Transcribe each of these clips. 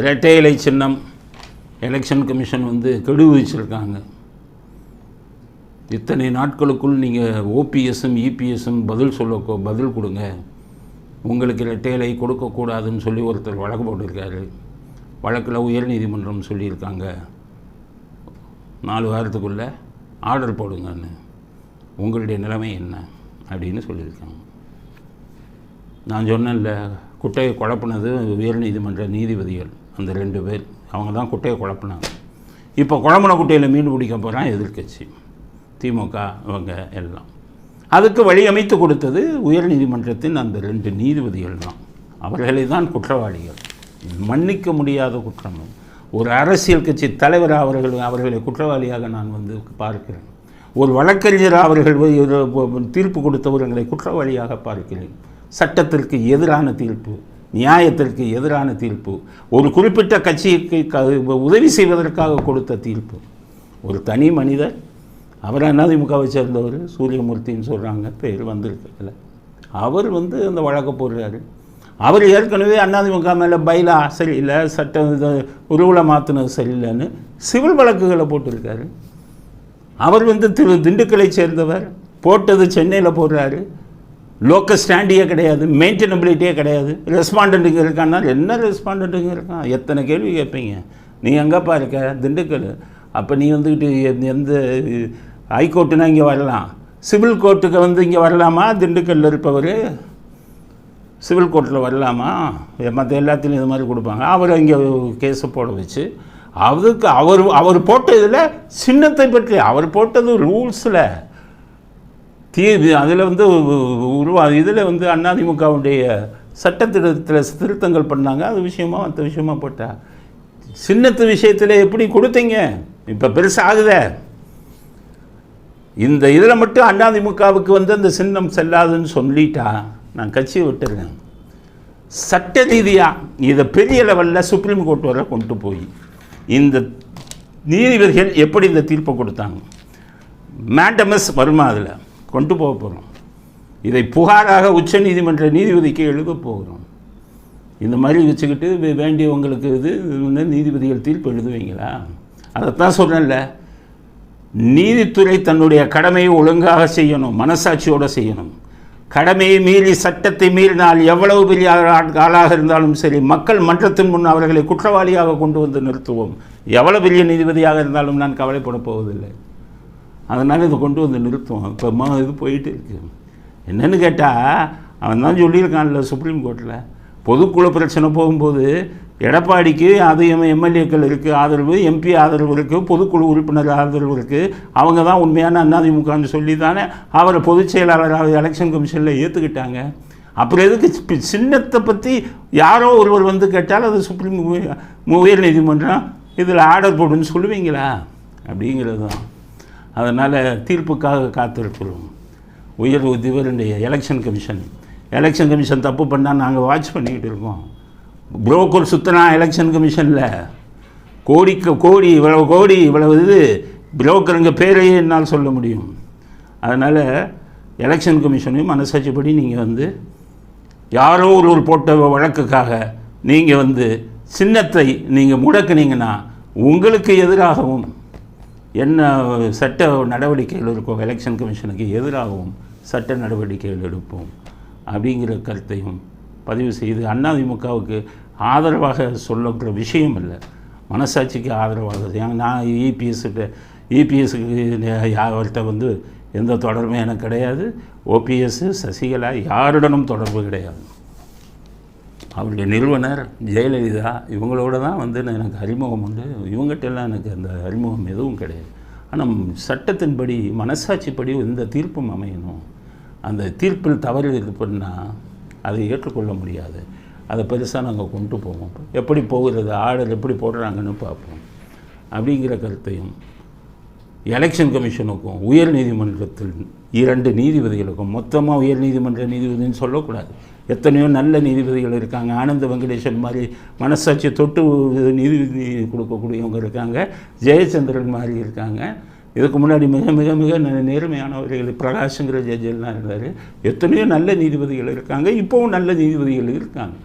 இரட்டை இலை சின்னம் எலெக்ஷன் கமிஷன் வந்து கெடு விதிச்சிருக்காங்க. இத்தனை நாட்களுக்குள் நீங்கள் ஓபிஎஸும் இபிஎஸும் பதில் சொல்ல பதில் கொடுங்க. உங்களுக்கு இரட்டை இலை கொடுக்கக்கூடாதுன்னு சொல்லி ஒருத்தர் வழக்கு போட்டிருக்காரு. வழக்கில் உயர்நீதிமன்றம் சொல்லியிருக்காங்க. நாலு வாரத்துக்குள்ளே ஆர்டர் போடுங்கன்னு. உங்களுடைய நிலைமை என்ன அப்படின்னு சொல்லியிருக்காங்க. நான் சொன்னேன்ல குட்டையை குழப்பினது உயர்நீதிமன்ற நீதிபதிகள். அந்த ரெண்டு பேர் அவங்க தான் குட்டையை குழப்பினாங்க. இப்போ குழம்புன குட்டையில் மீன் பிடிக்க போகிறான் எதிர்க்கட்சி திமுக இவங்க எல்லாம். அதுக்கு வழி அமைத்து கொடுத்தது உயர்நீதிமன்றத்தின் அந்த ரெண்டு நீதிபதிகள் தான். அவர்களை தான் குற்றவாளிகள். மன்னிக்க முடியாத குற்றம் ஒரு அரசியல் கட்சி தலைவர் அவர்கள் அவர்களை குற்றவாளியாக நான் வந்து பார்க்கிறேன். ஒரு வழக்கறிஞர் அவர்கள் தீர்ப்பு கொடுத்தவர்களை குற்றவாளியாக பார்க்கிறேன். சட்டத்திற்கு எதிரான தீர்ப்பு. நியாயத்திற்கு எதிரான தீர்ப்பு. ஒரு குறிப்பிட்ட கட்சிக்கு க- உதவி செய்வதற்காக கொடுத்த தீர்ப்பு. ஒரு தனி மனிதர் அவர் அதிமுகவை சேர்ந்தவர்? சூரியமூர்த்தின்னு சொல்கிறாங்க பேர் வந்திருக்கல. அவர் வந்து அந்த வழக்கை போடுறாரு. அவர் ஏற்கனவே அதிமுக மேலே பைலா சரியில்லை சட்டம் இது உருவலை மாற்றினது சரியில்லைன்னு சிவில் வழக்குகளை போட்டிருக்காரு. அவர் வந்து திரு திண்டுக்கலை சேர்ந்தவர் போட்டது சென்னையில் போடுறாரு. லோக்கல் ஸ்டாண்டியே கிடையாது மெயின்டெனபிலிட்டியே கிடையாது. ரெஸ்பாண்டண்ட்டுங்க இருக்கான்னா என்ன ரெஸ்பாண்டண்ட்டுங்க இருக்கான்? எத்தனை கேள்வி கேட்பீங்க? நீ எங்கேப்பா இருக்க? திண்டுக்கல். அப்போ நீ வந்துக்கிட்டு எந்த- ஹைகோர்ட்டுனா இங்கே வரலாம். சிவில் கோர்ட்டுக்கு வந்து இங்கே வரலாமா? திண்டுக்கல்லில் இருப்பவர்? சிவில் கோர்ட்டில் வரலாமா? மற்ற எல்லாத்துலேயும் இது மாதிரி கொடுப்பாங்க. அவர் இங்கே கேஸை போட வச்சு அதுக்கு அவர் அவர் போட்டதில் சின்னத்தை பற்றி அவர் போட்டது ரூல்ஸில். தீ அதில் வந்து உருவா இதில் வந்து அதிமுகவுடைய சட்டத்திட்டத்தில் திருத்தங்கள் பண்ணாங்க. அது விஷயமா மற்ற விஷயமா போட்டா. சின்னத்து விஷயத்தில் எப்படி கொடுத்தீங்க? இப்போ பெருசாகுதே இந்த இதில் மட்டும் அதிமுகவுக்கு வந்து அந்த சின்னம் செல்லாதுன்னு சொல்லிட்டா நான் கட்சியை விட்டுறேன். சட்ட ரீதியாக இதை பெரிய லெவலில் சுப்ரீம் கோர்ட் வரை கொண்டு போய் இந்த நீதிபதிகள் எப்படி இந்த தீர்ப்பை கொடுத்தாங்க? மேண்டமஸ் வருமா அதில்? கொண்டு போக போகிறோம் இதை புகாராக உச்ச நீதிமன்ற நீதிபதிக்கு எழுத போகிறோம். இந்த மாதிரி வச்சுக்கிட்டு வேண்டியவங்களுக்கு இது நீதிபதிகள் தீர்ப்பு எழுதுவீங்களா? அதைத்தான் சொல்கிறேன்ல நீதித்துறை தன்னுடைய கடமையை ஒழுங்காக செய்யணும் மனசாட்சியோடு செய்யணும். கடமையை மீறி சட்டத்தை மீறினால் எவ்வளவு பெரிய ஆளாக இருந்தாலும் சரி மக்கள் மன்றத்தின் முன் அவர்களை குற்றவாளியாக கொண்டு வந்து நிறுத்துவோம். எவ்வளவு பெரிய நீதிபதியாக இருந்தாலும் நான் கவலைப்பட போவதில்லை. அதனால் இதை கொண்டு வந்து நிறுத்துவோம். இப்போ மா இது போயிட்டு இருக்கு. என்னென்னு கேட்டால் அவன் தான் சொல்லியிருக்கான்ல சுப்ரீம் கோர்ட்டில் பொதுக்குழு பிரச்சனை போகும்போது எடப்பாடிக்கு அது எம் எம்எல்ஏக்கள் இருக்குது ஆதரவு எம்பி ஆதரவு இருக்குது பொதுக்குழு உறுப்பினர் ஆதரவு இருக்குது அவங்க தான் உண்மையான அண்ணாதிமுகன்னு சொல்லி தானே அவரை பொதுச் செயலாளராக எலெக்ஷன் கமிஷனில் ஏற்றுக்கிட்டாங்க அப்புறம் எதுக்கு சின்னத்தை பற்றி யாரோ ஒருவர் வந்து கேட்டால் அது சுப்ரீம் உயர்நீதிமன்றம் உயர் நீதிமன்றம் இதில் ஆர்டர் போடுன்னு சொல்லுவீங்களா? அப்படிங்கிறது தான். அதனால் தீர்ப்புக்காக காத்திருக்கிறோம். உயர் இவருடைய எலெக்ஷன் கமிஷன் எலெக்ஷன் கமிஷன் தப்பு பண்ணால் நாங்கள் வாட்ச் பண்ணிக்கிட்டு இருக்கோம். புரோக்கர் சுத்தனா எலெக்ஷன் கமிஷனில் கோடிக்கு கோடி இவ்வளவு கோடி இவ்வளவு இது புரோக்கருங்க பேரையே என்னால் சொல்ல முடியும். அதனால் எலெக்ஷன் கமிஷனையும் மனசாட்சிப்படி நீங்கள் வந்து யாரோ ஒருவர் போட்ட வழக்குக்காக நீங்கள் வந்து சின்னத்தை நீங்கள் முடக்குனீங்கன்னா உங்களுக்கு எதிராகவும் என்ன சட்ட நடவடிக்கைகள் இருக்கும்? எலெக்ஷன் கமிஷனுக்கு எதிராகவும் சட்ட நடவடிக்கைகள் எடுப்போம் அப்படிங்கிற கருத்தையும் பதிவு செய்து அதிமுகவுக்கு ஆதரவாக சொல்லக்கூடிய விஷயம் இல்லை. மனசாட்சிக்கு ஆதரவாக ஏன்னா நான் இபிஎஸ்கிட்ட இபிஎஸ்க்கு யார்கிட்ட வந்து எந்த தொடர்பும் எனக்கு கிடையாது. ஓபிஎஸ் சசிகலா யாருடனும் தொடர்பு கிடையாது. அவருடைய நிறுவனர் ஜெயலலிதா இவங்களோட தான் வந்து நான் எனக்கு அறிமுகம் உண்டு. இவங்ககிட்ட எல்லாம் எனக்கு அந்த அறிமுகம் எதுவும் கிடையாது. ஆனால் சட்டத்தின்படி மனசாட்சிப்படி இந்த தீர்ப்பும் அமையணும். அந்த தீர்ப்பில் தவறு இது பண்ணால் அதை ஏற்றுக்கொள்ள முடியாது. அதை பெருசாக நாங்கள் கொண்டு போவோம். எப்படி போகிறது ஆர்டர் எப்படி போடுறாங்கன்னு பார்ப்போம். அப்படிங்கிற கருத்தையும் எலெக்ஷன் கமிஷனுக்கும் உயர் நீதிமன்றத்தில் இரண்டு நீதிபதிகளுக்கும் மொத்தமாக உயர் நீதிமன்ற நீதிபதின்னு சொல்லக்கூடாது. எத்தனையோ நல்ல நீதிபதிகள் இருக்காங்க. ஆனந்த வெங்கடேசன் மாதிரி மனசாட்சி தொட்டு நீதிபதி கொடுக்கக்கூடியவங்க இருக்காங்க. ஜெயச்சந்திரன் மாதிரி இருக்காங்க. இதுக்கு முன்னாடி மிக மிக மிக நேர்மையானவர்கள் பிரகாஷ்ங்கிற ஜட்ஜெல்லாம் இருந்தார். எத்தனையோ நல்ல நீதிபதிகள் இருக்காங்க. இப்போவும் நல்ல நீதிபதிகள் இருக்காங்க.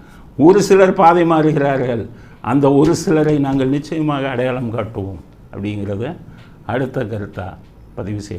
ஒரு சிலர் பாதை மாறுகிறார்கள். அந்த ஒரு சிலரை நாங்கள் நிச்சயமாக அடையாளம் காட்டுவோம் அப்படிங்கிறத அடுத்த கருத்தாக பதிவு செய்வோம்.